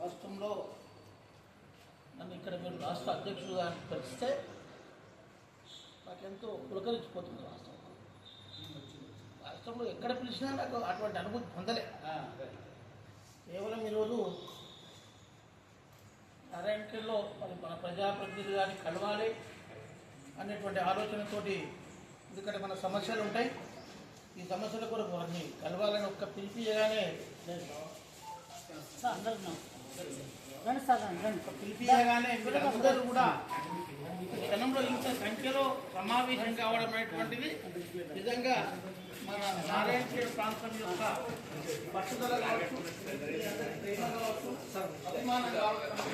రాష్ట్రంలో నన్ను ఇక్కడ మీరు రాష్ట్ర అధ్యక్షుడుగా కలిస్తే నాకెంతో పులకరించిపోతుంది రాష్ట్రం. రాష్ట్రంలో ఎక్కడ పిలిచినా నాకు అటువంటి అనుభూతి పొందలే. కేవలం ఈరోజు నారాయణలో మరి మన ప్రజాప్రతినిధులు కానీ కలవాలి అనేటువంటి ఆలోచనతోటి ఎందుకంటే మన సమస్యలు ఉంటాయి. ఈ సమస్యల కొరకు అన్నీ ఒక్క పిలిపియగానే సార్ అందరూ. రండి సార్ రండి పిలిపియగానే మీరందరూ కూడా క్షణంలో ఇంత సంఖ్యలో సమావేశం కావడం అనేటువంటిది నిజంగా మన నారాయణఖేడ్ ప్రాంతం యొక్క పట్టుదల కావచ్చు ప్రేమ కావచ్చు అభిమానం కావచ్చు.